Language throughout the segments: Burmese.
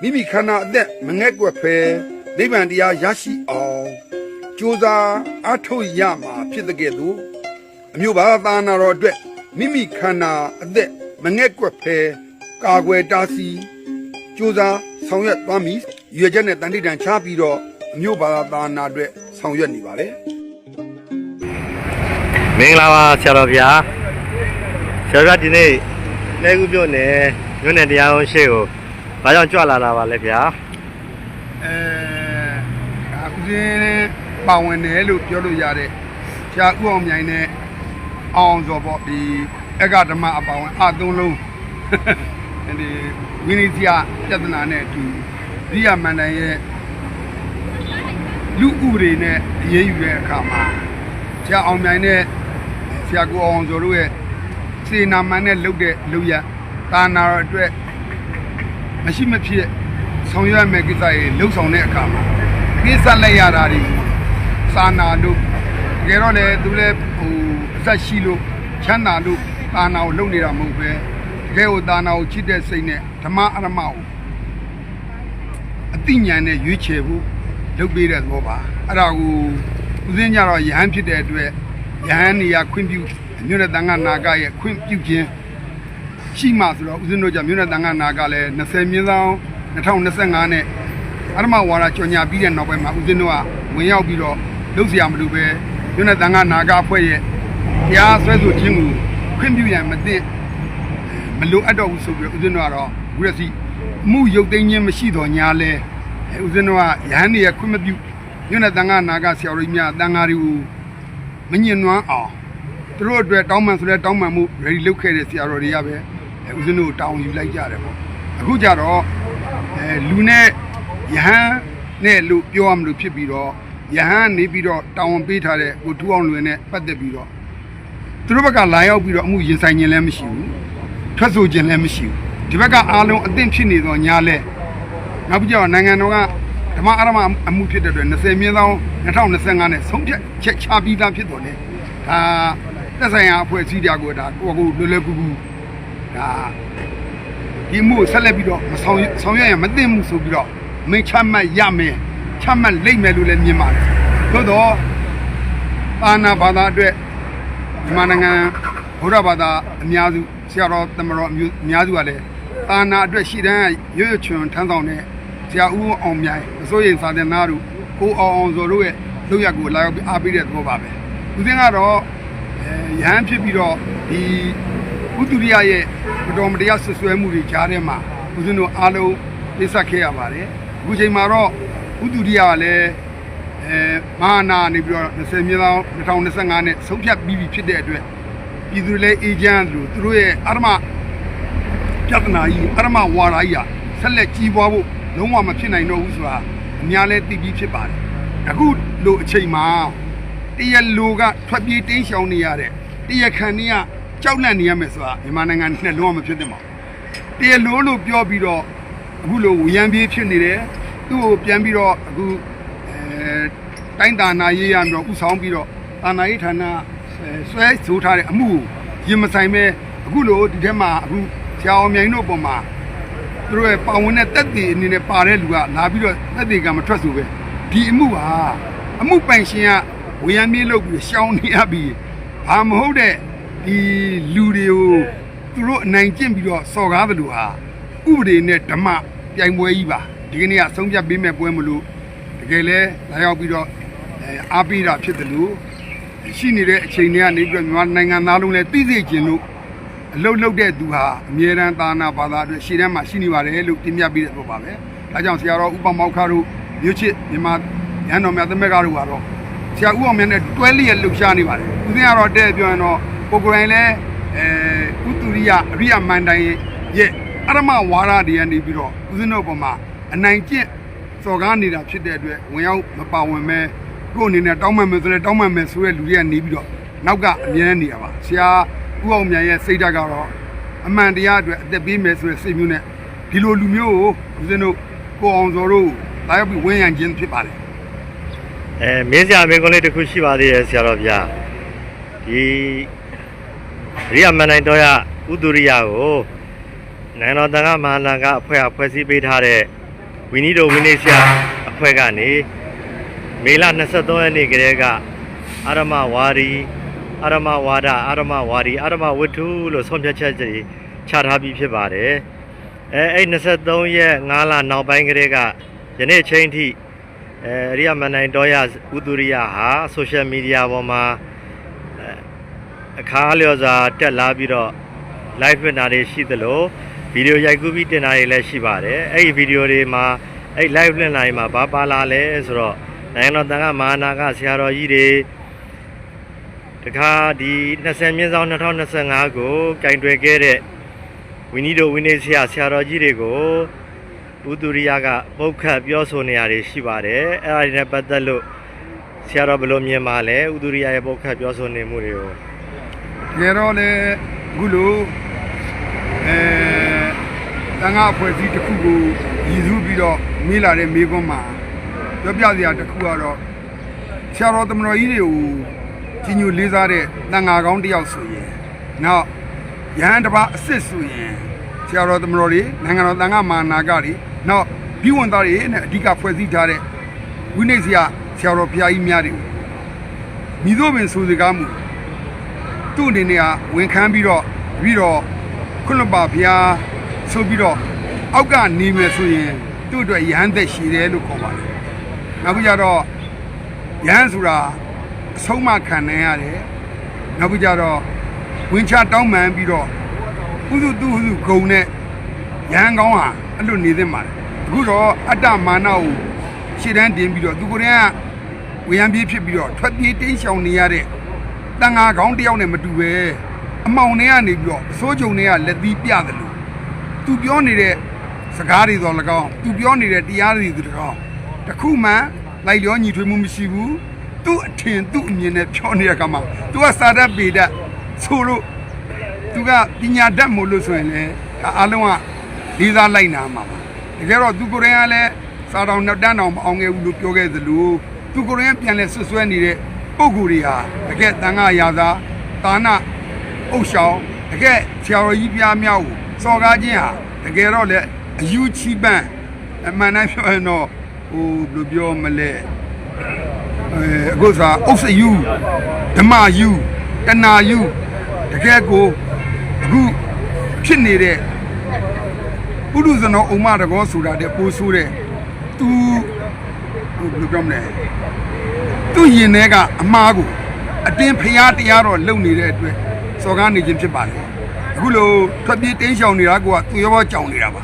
မိမိခန္ဓာအသက်မငဲ့ကွက်ဖဲနိဗ္ဗာန်တရားရရှိအောင်ကြိုးစားအားထုတ်ရမှာဖြစ်တဲ့ကဲ့သို့အမျိုးဘာသာနာတော်အတွက်မိမိခန္ဓာအသက်မငဲ့ကွက်ဖဲကာကွယ်တားဆီးကြိုးစားဆောင်ရွက်သွားမည်ရွေချက်နဲ့တန်တိတန်ချပြီးတော့အမျိုးဘာသာနာအတွက်ဆောင်ရွက်နေပါလေမင်္ဂလာပါဆရာတော်ဗျာဆရာတော်ဒီနေ့လဲကူပြုတ်နေမြို့နယ်တရားရုံးရှေ့ကို ဘာကြောင့်ကြွလာတာပါလဲဗျာအဲအခုစင်းပါဝင်တယ်လို့ပြောလို့ရတဲ့ဆရာဦးအောင်မြိုင်နဲ့အောင်စောပေါ့ဒီအက္ခဓမ္မအပါဝင်အသုံးလုံးဒီဝိနည်းစီယပြဿနာနဲ့အတူရိယမန္တန်ရဲ့လူဥပဒေနဲ့အရေးယူတဲ့အခါမှာဆရာအောင်မြိုင်နဲ့ဆရာကိုအောင်စောတို့ရဲ့စေနာမန်နဲ့လုပ်တဲ့လုပ်ရတာနာတော်အတွက် မရှိမဖြစ်ဆောင်ရွက်မဲ့ကိစ္စတွေလှုပ်ဆောင်တဲ့အခါမှာကိစ္စလက်ရတာတွေစာနာလို့တကယ်တော့လေသူလည်းဟိုအသက်ရှိလို့ချမ်းသာလို့တာနာကိုလုပ်နေတာမဟုတ်ပဲတကယ်ကိုတာနာကိုချစ်တဲ့စိတ်နဲ့ဓမ္မအရမကိုအသိဉာဏ်နဲ့ရွေးချယ်ဖို့လုပ်ပေးတဲ့သဘောပါအဲ့ဒါကိုဦးစင်းကြတော့ယဟန်ဖြစ်တဲ့အတွက်ယဟန်နေရာခွင့်ပြုမြို့နယ်တန်ခါနာကရဲ့ခွင့်ပြုခြင်း ရှိမှဆိုတော့ဦးဇင်းတို့ကြမြို့နယ်တန်ခါနာကလည်း20မြင်းဆောင်2025နဲ့အရမဝါရကြော်ညာပြီးတဲ့နောက်ပိုင်းမှာဦးဇင်းတို့ကဝင်ရောက်ပြီးတော့လုတ်စရာမလိုပဲမြို့နယ်တန်ခါနာကအဖွဲ့ရဲ့တရားစွဲဆိုခြင်းကိုခွင့်ပြုရန်မသင့်မလိုအပ်တော့ဘူးဆိုပြီးဦးဇင်းတို့ကတော့ဝိရစီမှုရုပ်သိမ်းခြင်းမရှိတော့ညာလဲဦးဇင်းတို့ကရဟန်းတွေခွင့်မပြုမြို့နယ်တန်ခါနာကဆရာတို့များတန်ခါတွေကိုမညင်နွမ်းအောင်သူတို့အတွက်တောင်းပန်ဆိုလဲတောင်းပန်မှု ready လုပ်ခဲ့တဲ့ဆရာတော်တွေကပဲ ဦးဇင်းတို့ကိုတောင်းယူလိုက်ကြတယ်ပေါ့အခုကြတော့အဲလူနဲ့ယဟန်နဲ့လို့ပြောရမလို့ဖြစ်ပြီးတော့ယဟန်နေပြီးတော့တောင်းဝန်ပေးထားတဲ့ကိုထူအောင်လွင်နဲ့ပတ်သက်ပြီးတော့သူတို့ဘက်ကလာရောက်ပြီးတော့အမှုရင်ဆိုင်ခြင်းလည်းမရှိဘူးထွက်ဆိုခြင်းလည်းမရှိဘူးဒီဘက်ကအားလုံးအသင့်ဖြစ်နေတော့ညာလဲနောက်ပြီးတော့နိုင်ငံတော်ကဓမ္မအရမအမှုဖြစ်တဲ့အတွက်20မြင်းသော2025နဲ့ဆုံးဖြတ်ချက်ချပြီးသားဖြစ်တော့လေဒါသက်ဆိုင်ရာအဖွဲ့အစည်းတွေကိုဒါကိုယ့်ကိုယ်လွယ်လွယ်ကူကူ ဒါဒီမှုကိုဆက်လက်ပြီးတော့မဆောင်ရွက်ဆောင်ရွက်ရမသိမှုဆိုပြီးတော့မင်းချမှတ်ရမယ်ချမှတ်လိမ့်မယ်လို့လည်းမြင်ပါတယ်သို့တော့အာနာဘာသာအတွက်မြန်မာနိုင်ငံဘုရားဘာသာအများစုဆရာတော်တမတော်အမျိုးအများစုကလည်းအာနာအတွက်ရှိတဲ့ရွရွချွန်ထမ်းဆောင်တဲ့ဆရာဦးအောင်မြိုင်အစိုးရစာတင်သားတို့ကိုအောင်အောင်စောတို့ရဲ့လုပ်ရက်ကိုလာရောက်ပြီးအားပေးတဲ့သဘောပါပဲဦးစင်းကတော့အဲရဟန်းဖြစ်ပြီးတော့ဒီ ဥတုရိယရဲ့မတော်မတရားဆွဆွဲမှုတွေကြားထဲမှာဦးဇင်းတို့အားလုံးသိဆက်ခဲ့ရပါတယ်အခုချိန်မှာတော့ဥတုရိယကလည်းအဲမဟာနာနေပြီးတော့20မြေသော2025နဲ့ဆုံးဖြတ်ပြီးပြီဖြစ်တဲ့အတွက်ပြည်သူတွေလည်းအေဂျင့်လို့သူတို့ရဲ့အရမပြဿနာကြီးအရမဝါဒကြီးကဆက်လက်ကြီးပွားဖို့လုံးဝမဖြစ်နိုင်တော့ဘူးဆိုတာအများလဲသိပြီးဖြစ်ပါတယ်အခုလိုအချိန်မှာတရလူကထွက်ပြေးတင်းရှောင်နေရတဲ့တရခံနေက ကြောက်လန့်နေရမယ်ဆိုတာမြန်မာနိုင်ငံနဲ့လုံးဝမဖြစ်သင့်ပါဘူးတရလူလို့ပြောပြီးတော့အခုလိုဝရံပြေးဖြစ်နေတယ်သူ့ကိုပြန်ပြီးတော့အခုအဲတိုင်းတာနာရေးရပြီးတော့ဥဆောင်ပြီးတော့တာနာရေးဌာနအဲဆွဲဆိုထားတဲ့အမှုကိုရင်မဆိုင်ပဲအခုလိုဒီထဲမှာအခုဆရာအောင်မြိုင်တို့ပုံမှာသူတို့ရဲ့ပါဝင်တဲ့တက်တည်အနေနဲ့ပါတဲ့လူကလာပြီးတော့တက်တည်ကမထွက်ဆိုပဲဒီအမှုဟာအမှုပိုင်ရှင်ကဝေယံပြေးလုပ်ပြီးရှောင်းနေရပြီးဘာမဟုတ်တဲ့ ဒီလူတွေကိုသူတို့အနိုင်ကျင့်ပြီးတော့စော်ကားတယ်လို့ဟာဥပဒေနဲ့ဓမ္မပြိုင်ပွဲကြီးပါဒီကနေ့ကဆုံးဖြတ်ပေးမဲ့ပွဲမလို့တကယ်လဲလာရောက်ပြီးတော့အဲအားပေးတာဖြစ်တယ်လို့ရှိနေတဲ့အချိန်တွေကနေပြီးတော့မြန်မာနိုင်ငံသားလုံးလည်းသိစေခြင်းလို့အလုတ်လုတ်တဲ့သူဟာအမြဲတမ်းသာနာဘာသာအတွက်ရှေ့တန်းမှာရှိနေပါတယ်လို့တင်ပြပေးတဲ့ပုံပါပဲ။ဒါကြောင့်ဆရာတော်ဥပမောက္ခတို့မြို့ချစ်မြန်မာရန်တော်မြတ်သမက်ကားတို့ကတော့ဆရာဥအောင်မြတ်နဲ့တွဲလျက်လှုပ်ရှားနေပါတယ်။ဦးဇင်းကတော့တဲ့ပြောရင်တော့ ကိုကိုယ်တိုင်လည်းအဲဥတူရိယအရိယမန္တန်ရဲ့အရမဝါဒတွေကနေပြီးတော့ဦးဇင်းတို့ပုံမှာအနိုင်ကျင့်စော်ကားနေတာဖြစ်တဲ့အတွက်ဝင်ရောက်မပါဝင်မဲကိုယ့်အနေနဲ့တောင်းမှန်မယ်ဆိုလဲတောင်းမှန်မယ်ဆိုတဲ့လူတွေကနေပြီးတော့နောက်ကအမြဲတမ်းနေရပါဆရာဦးအောင်မြန်ရဲ့စိတ်ဓာတ်ကတော့အမှန်တရားအတွက်အသက်ပေးမယ်ဆိုတဲ့စိတ်မျိုးနဲ့ဒီလိုလူမျိုးကိုဦးဇင်းတို့ကိုအောင်စော်တို့လာရောက်ပြီးဝန်းရံခြင်းဖြစ်ပါလေအဲမင်းစရာမင်းကုန်းလေးတစ်ခုရှိပါသေးတယ်ဆရာတော်ဗျာဒီ ရိယမန်နိုင်တော်ရဥဒုရိယကိုနိုင်ငံတော်တန်ခါမဟာနာကအဖွဲ့အဖွဲ့စည်းပေးထားတဲ့ဝီနီတိုဝီနေဆရာအဖွဲ့ကနေမေလ23ရက်နေ့ကတည်းကအာရမဝါရီအာရမဝါဒအာရမဝါရီအာရမဝတ္ထုလို့ဆုံးဖြတ်ချက်ကြီးချထားပြီးဖြစ်ပါတယ်အဲအဲ့23ရက်5လနောက်ပိုင်းကတည်းကယနေ့ချိန်ထိအဲအရိယမန်နိုင်တော်ရဥတုရိယဟာဆိုရှယ်မီဒီယာပေါ်မှာအဲ အခါလျော်စွာတက်လာပြီးတော့ live ပြင်တာတွေရှိသလိုဗီဒီယိုရိုက်ကူးပြီးတင်တာတွေလည်းရှိပါတယ်အဲ့ဒီဗီဒီယိုတွေမှာအဲ့ live ပြင်တာတွေမှာဘာပါလာလဲဆိုတော့နိုင်ငံတော်တန်ခါမဟာနာကဆရာတော်ကြီးတွေတခါဒီ20မြင်းဆောင်2025ကိုကင်တွယ်ခဲ့တဲ့ဝီနီတိုဝီနေဆရာဆရာတော်ကြီးတွေကိုဥတုရိယကပုတ်ခတ်ပြောဆိုနေရတယ်ရှိပါတယ်အဲ့ဒါတွေနဲ့ပတ်သက်လို့ဆရာတော်ဘယ်လိုမြင်ပါလဲဥတုရိယရဲ့ပုတ်ခတ်ပြောဆိုနေမှုတွေကို တကယ်တော့လေအခုလိုအဲတန်ခါအဖွဲ့အစည်းတစ်ခုကိုရည်စူးပြီးတော့မေးလာတဲ့မေးခွန်းမှာပြောပြစရာတစ်ခုကတော့ဆရာတော်သမတော်ကြီးတွေကိုကြီးညိုလေးစားတဲ့တန်ခါကောင်းတစ်ယောက်ဆိုရင်နောက်ရဟန်းတစ်ပါးအစ်စ်ဆိုရင်ဆရာတော်သမတော်တွေနိုင်ငံတော်တန်ခါမာနာကတွေနောက်ပြီးဝန်သားတွေနဲ့အဓိကဖွဲ့စည်းထားတဲ့ဝိနည်းဆရာဆရာတော်ဘုရားကြီးများတွေကိုမိတို့ပင်ဆိုစကားမှု သူ့အနေနဲ့ကဝန်ခံပြီးတော့ပြီးတော့ခွင့်လွှတ်ပါဗျာဆိုပြီးတော့အောက်ကနေမယ်ဆိုရင်သူ့အတွက်ရဟန်းသက်ရှိတယ်လို့ခေါ်ပါတယ်။နောက်ပြီးကြတော့ရဟန်းဆိုတာအဆုံးမခံနိုင်ရတယ်။နောက်ပြီးကြတော့ဝင်ချတောင်းပန်ပြီးတော့ဥစုသူဥစုဂုံနဲ့ရဟန်းကောင်းဟာအဲ့လိုနေသင့်ပါတယ်။အခုတော့အတ္တမာနကိုရှေ့တန်းတင်ပြီးတော့သူကိုယ်တိုင်ကဝေယံပြေးဖြစ်ပြီးတော့ထွက်ပြေးတိမ်းရှောင်နေရတဲ့ တန်ငါကောင်းတယောက်နဲ့မတူပဲအမောင်တွေကနေပြီးတော့အစိုးကြုံတွေကလက်သီးပြတယ်လို့သူပြောနေတဲ့စကားတွေတော့၎င်းသူပြောနေတဲ့တရားတွေသူ၎င်းတစ်ခုမှလိုက်လျောညီထွေးမှုမရှိဘူးသူ့အထင်သူ့အမြင်နဲ့ပြောနေတဲ့ကမှာသူကစာတတ်ပေတတ်ဆိုလို့သူကပညာတတ်မို့လို့ဆိုရင်လည်းဒါအလုံးကလေးစားလိုက်နာမှာပါတကယ်တော့သူကိုယ်တိုင်ကလည်းစာတော်နှစ်တန်းတော်မအောင်ခဲ့ဘူးလို့ပြောခဲ့သလိုသူကိုယ်တိုင်ကပြန်လဲဆွဆွဲနေတဲ့ ပုဂ္ဂိုလ်တွေဟာတကယ်တန်ခါရာသာတာနာအုပ်ဆောင်တကယ်ဆရာတော်ကြီးပြားမြောက်ကိုစော်ကားခြင်းဟာတကယ်တော့လေအယူချီပန်းအမှန်တမ်းပြောရင်တော့ဟိုဘယ်လိုပြောမလဲအဲအခုစားအုပ်စယူဓမ္မယူတဏှာယူတကယ်ကိုအခုဖြစ်နေတဲ့ပုရုဇနောဥမတကောဆိုတာတဲ့ပိုးဆိုးတဲ့သူဟိုဘယ်လိုပြောမလဲ သူ့ရင်ထဲကအမားကိုအတင်းဖျားတရားတော့လုံနေတဲ့အတွက်စော်ကားနေခြင်းဖြစ်ပါတယ်အခုလိုထွက်ပြေးတင်းရှောင်နေတာကသူရောကြောင်နေတာပါ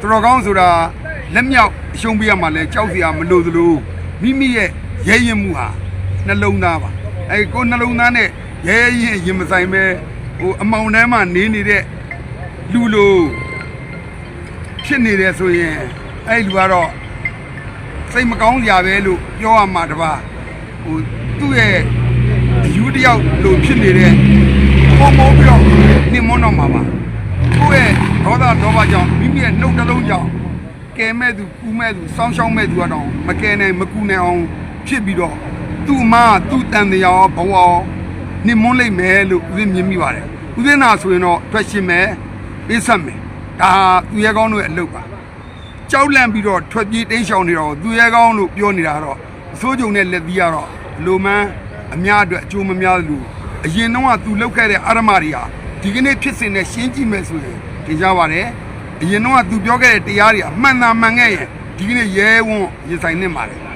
တော်တော်ကောင်းဆိုတာလက်မြောက်အရှုံးပေးရမှလဲကြောက်စရာမလိုသလိုမိမိရဲ့ရဲရင်မှုဟာနှလုံးသားပါအဲကိုနှလုံးသားနဲ့ရဲရင်ရင်မဆိုင်ပဲဟိုအမောင်ထဲမှာနေနေတဲ့လူလိုဖြစ်နေတယ်ဆိုရင်အဲ့လူကတော့စိတ်မကောင်းကြပဲလို့ပြောရမှာတပါ ဟိုသူ့ရဲ့အယူတယောက်လို့ဖြစ်နေတဲ့ပုံပုံပြီးတော့နှင်မွန်းတော့မှာပါကိုယ့်ရဲ့ဒေါသဒေါသကြောင့်မိမိရဲ့နှုတ်တစ်လုံးကြောင့်ကဲမဲ့သူကူမဲ့သူစောင်းရှောင်းမဲ့သူကတော့မကဲနိုင်မကူနိုင်အောင်ဖြစ်ပြီးတော့သူ့အမသူ့တန်တရားဘဝနှင်မွန်းလိုက်မယ်လို့ဦးဇင်းမြင်မိပါတယ်ဦးဇင်းနာဆိုရင်တော့ထွက်ရှင်မယ်ပေးဆက်မယ်ဒါသူရဲကောင်းတို့ရဲ့အလုပ်ပါကြောက်လန့်ပြီးတော့ထွက်ပြေးတိမ်းရှောင်နေတော့သူရဲကောင်းလို့ပြောနေတာတော့ အစိုးကြုံနဲ့လက်သီးကတော့လူမန်းအများအတွက်အကျိုးမများလို့အရင်တော့ကသူလောက်ခဲ့တဲ့အာရမတွေဟာဒီကနေ့ဖြစ်စဉ်နဲ့ရှင်းကြည့်မယ်ဆိုရင်သင်ကြပါတယ်အရင်တော့ကသူပြောခဲ့တဲ့တရားတွေအမှန်သာမှန်ခဲ့ရင်ဒီကနေ့ရဲဝံ့ရင်ဆိုင်နေပါတယ်